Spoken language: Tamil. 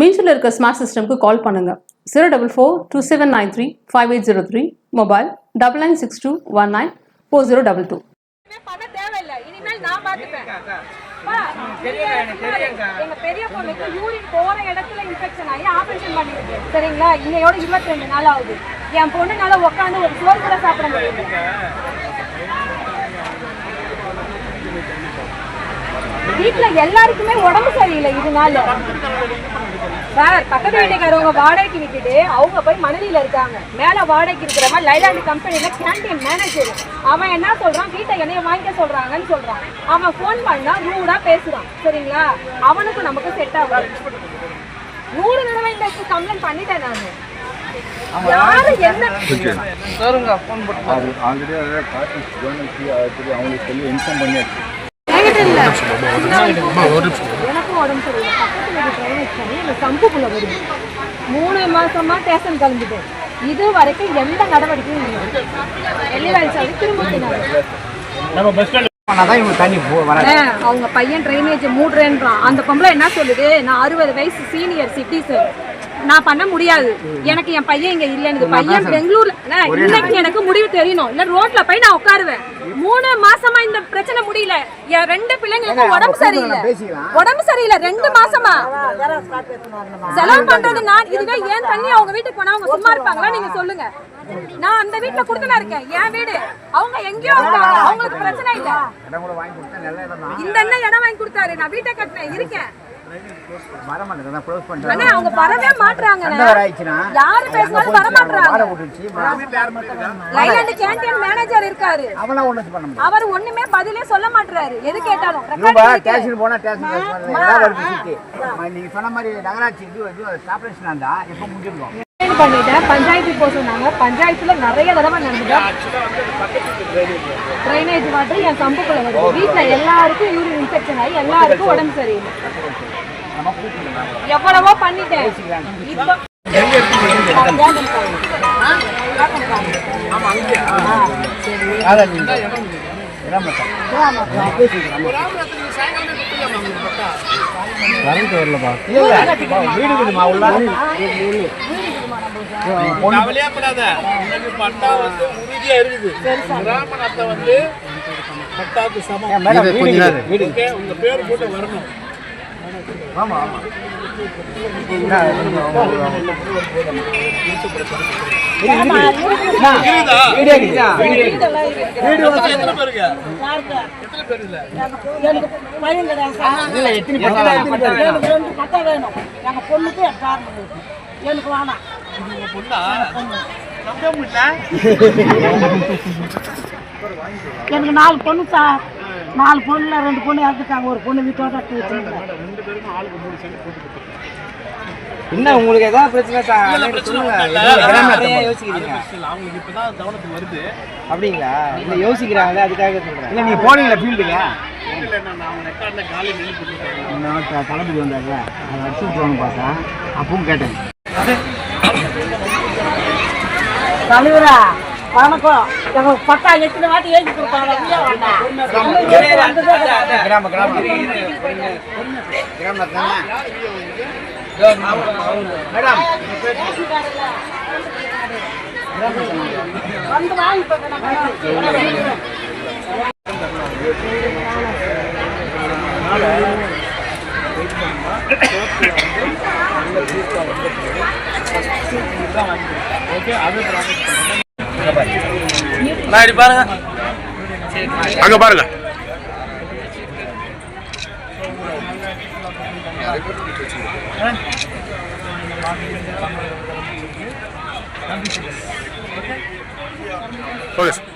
மீன்ஸில் இருக்க ஸ்மார்ட் சிஸ்டம்க்கு கால் பண்ணுங்க. Zero double four two seven nine three five eight zero three mobile double nine six two one nine four zero double two பண்ண தேவையில்லை. இனிமேல் நான் பாத்துப்பேன் அப்பா, நீங்க எங்க பெரிய பொண்ணுக்கு யூரின் போற இடத்துல இன்ஃபெக்ஷன் ஆகி ஆபரேஷன் பண்ணிருக்கு. சரிங்களா? இன்னையோட இருபத்தி ரெண்டு நாள் ஆகுது. என் பொண்ணுனால உட்காந்து ஒரு சோறு கூட சாப்பிட முடியல. வீட்டுல எல்லாருக்குமே உடம்பு சரியில்லை இதனால. சார் பக்கத்து வீட்டுக்காரவங்க வாடகைக்கு விட்டுட்டு அவங்க போய் மணலியில இருக்காங்க. மேல வாடகைக்கு இருக்கிறவன் லைலாண்டு கம்பெனில கேண்டீன் மேனேஜர். அவன் என்ன சொல்றான்? வீட்டை என்னைய வாங்கிக்க சொல்றாங்கன்னு சொல்றான். அவன் ஃபோன் பண்ணா ரூடா பேசுறான். சரிங்களா? அவனுக்கு நமக்கு செட் ஆகும் நூறு தடவை இந்த கம்ப்ளைண்ட் பண்ணிட்டேன் நானு. அவங்களுக்கு சொல்லி இன்ஃபார்ம் பண்ணியாச்சு. எனக்கும் உடம்பு சரியில்லை. பக்கத்து வீட்டு ட்ரைனேஜ் பண்ணி இந்த சம்புக்குள்ள வருது மூணு மாசமா ஸ்டேஷன் கலந்துட்டேன் இது வரைக்கும் எந்த நடவடிக்கையும் இல்லை. திரும்ப அவங்க பையன் ட்ரைனேஜ் மூடுறேன்றான். அந்த பொம்பளை என்ன சொல்லுது? நான் அறுபது வயசு சீனியர் சிட்டிசன் நான் பண்ண முடியாது. எனக்கு என் பையன் இங்க இல்ல. எனக்கு பையன் பெங்களூர்ல இன்னைக்கு எனக்கு முடிவு தெரியணும். இல்ல ரோட்ல போய் நான் உட்காருவேன். மூணு மாசமா இந்த பிரச்சனை முடியல. என் ரெண்டு பிள்ளைங்களுக்கு உடம்பு சரியில்லை. உடம்பு சரியில்லை ரெண்டு மாசமா? செலவு பண்றது நான். இதுவே ஏன் தண்ணி அவங்க வீட்டுக்கு போனா அவங்க சும்மா இருப்பாங்களா? நீங்க சொல்லுங்க. நான் அந்த வீட்டுல குடுத்துனா இருக்கேன். என் வீடு. அவங்க எங்கேயோ இருக்காங்க அவங்களுக்கு பிரச்சனை இல்ல. இந்த அண்ணன் இடம் வாங்கி கொடுத்தாரு. நான் வீட்டை கட்டினேன். இருக்கேன். க்ளோஸ் அவங்க வரவே மாட்றாங்க ஆயிடுச்சுன்னா யாரு பேசினாலும் வர மாட்றாங்க லைலாண்டு மேனேஜர் இருக்காரு. அவனா பண்ண முடியாது. அவர் ஒண்ணுமே பதிலே சொல்ல மாட்றாரு. எது கேட்டாலும். இவங்க. ஸ்டேஷன் போனா நீங்க சொன்ன மாதிரி நகராட்சி இது கார்பரேஷன் இருந்தா எப்போ முடிஞ்சிருக்கும்? பண்ணிட்டேன். பஞ்சாயத்து போக சொன்னாங்க. பஞ்சாயத்துல நிறைய தடவை நடந்துட்டேன் ட்ரைனேஜ் வாட்டர் என் சம்புக்குள்ள வருது. வீட்டுல எல்லாருக்கும் யூரின் இன்ஃபெக்ஷன் ஆகி எல்லாருக்கும் உடம்பு சரியில்லை. எவ்வளவோ பண்ணிட்டேன். கரண்ட் வரலப்பா வீடு இருக்குதுமா உள்ள கவலையாப்படாத உனக்கு பட்டா வந்து உறுதியா இருக்குது. கிராம நத்தை வந்து பட்டாக்கு சமம். வீடு உங்க பேர் போட்டு வரணும். ஆமா ஆமா. இருக்குதா வீடு இருக்குதா வீடு மொத்தம் எத்தனை பேருங்க எத்தனை பேர் இல்ல? இல்ல எத்தனை பட்டா எத்தனை பேர்? எனக்கு வேணும். எனக்கு நாலு பொண்ணு சார். நாலு பொண்ணுல ரெண்டு பொண்ணு இறந்துட்டாங்க. ஒரு பொண்ணு வீட்டோட என்ன உங்களுக்கு ஏதாவது பிரச்சனை யோசிக்கிறீங்க. அவங்களுக்கு இப்பதான் கவனத்துக்கு வருது. அப்படிங்களா? இல்ல யோசிக்கிறாங்களே அதுக்காக சொல்றேன். இல்ல நீங்க போனீங்களா போட்டுருக்காங்க. தளபதி வந்தார்ல. அதை அடிச்சு விட்டுருவான்னு பார்த்தேன். அப்பவும் கேட்டேன். தலைவரா? வணக்கம். எங்க பட்டா எத்தனை வாட்டி ஏற்றி கொடுப்பாங்க. கிராம கிராம. மேடம் வந்து வாங்கி போங்க அங்க பாருங்க. Okay sir